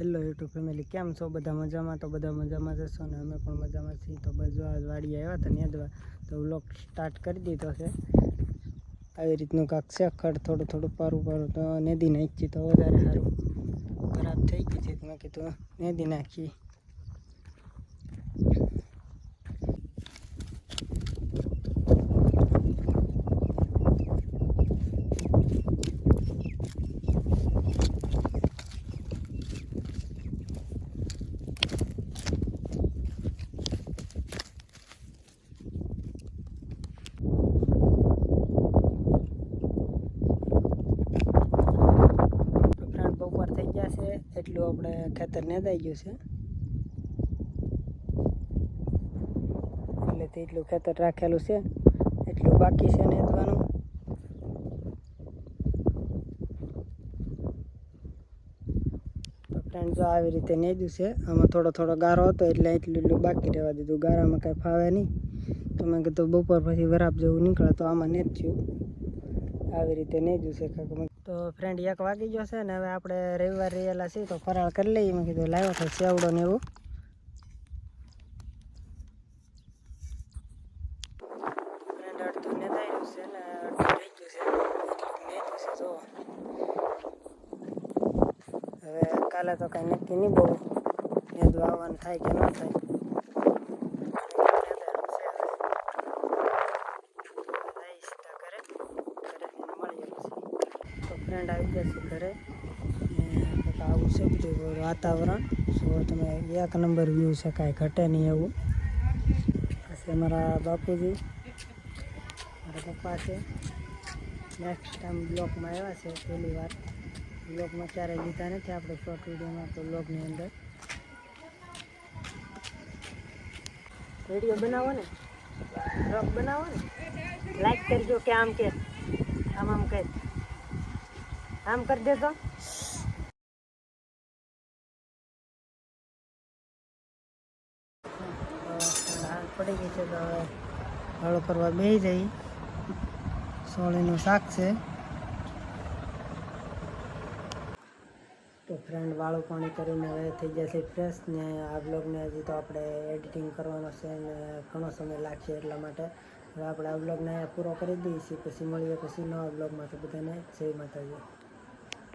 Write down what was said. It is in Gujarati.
હેલો યુટ્યુબ ફેમિલી કેમ છો? બધા મજામાં? તો બધા મજામાં જશો ને? અમે પણ મજામાં છીએ. તો જો આજ વાડી આવ્યા હતા નેદવા તો વ્લોગ સ્ટાર્ટ કરી દીધો છે. આવી રીતનું કાંક છે, ખડ થોડું થોડું પારું પારું તો નેદી નાખી તો વધારે સારું. ખરાબ થઈ ગઈ છે. મેં કીધું નેદી નાખી તો ફ્રેન્ડ બપોર થઈ ગયા છે એટલું આપણે ખેતર નેદાઈ ગયું છે. એટલે તે એટલું ખેતર રાખેલું છે. એટલું બાકી છે નેદવાનું. ફ્રેન્ડ જો આવી રીતે નેદ્યું છે, આમાં થોડો થોડો ગારો હતો એટલે એટલું એટલું બાકી રહેવા દીધું. ગારામાં કાંઈ ફાવે નહીં. તો મેં કીધું બપોર પછી વરાપ જેવું નીકળે તો આમાં નેચ્યું આવી રીતે નેજ્યું છે કાંઈક તો ફ્રેન્ડ એક વાગી ગયો છે ને હવે આપણે રવિવાર રહેલા છીએ તો ફરાળ કરી લઈએ. મેં કીધું લાવ્યો છે સેવડો ને એવું. હવે કાલે તો કાંઈ નક્કી નહીં બહુ નેદવા આવવાનું થાય કે ન થાય જઈશ તો ઘરે ઘરેથી મળીએ પછી તો ફ્રેન્ડ આવી જશે ઘરે ને કંઈક આવું છે બધું વાતાવરણ સો તમે એક નંબર વ્યૂ છે કાંઈ ઘટે નહીં એવું પછી અમારા બાપુજી મારા પપ્પા છે નેક્સ્ટ ટાઈમ બ્લોગમાં આવ્યા છે પહેલી વાર બ્લોગમાં ક્યારેય લીધા નથી આપણે શોર્ટ વિડીયોમાં તો બ્લોગની અંદર વીડિયો બનાવો ને બ્લોગ બનાવો ને લાઈક કરજો કે આમ કે આમ આમ કહે આમ કરી દેજો. પડી ગઈ છે, તો હવે હળો કરવા બે જઈ. સોળીનું શાક છે. તો ફ્રેન્ડ વાળું પાણી કરીને હવે થઈ જશે ફ્રેશ ને આ બ્લોગને હજી તો આપણે એડિટિંગ કરવાનો છે ને ઘણો સમય લાગશે એટલા માટે. હવે આપણે આ બ્લોગને પૂરો કરી દઈએ છીએ પછી મળીએ પછી નવા બ્લોગમાં તો બધાને. જય માતાજી.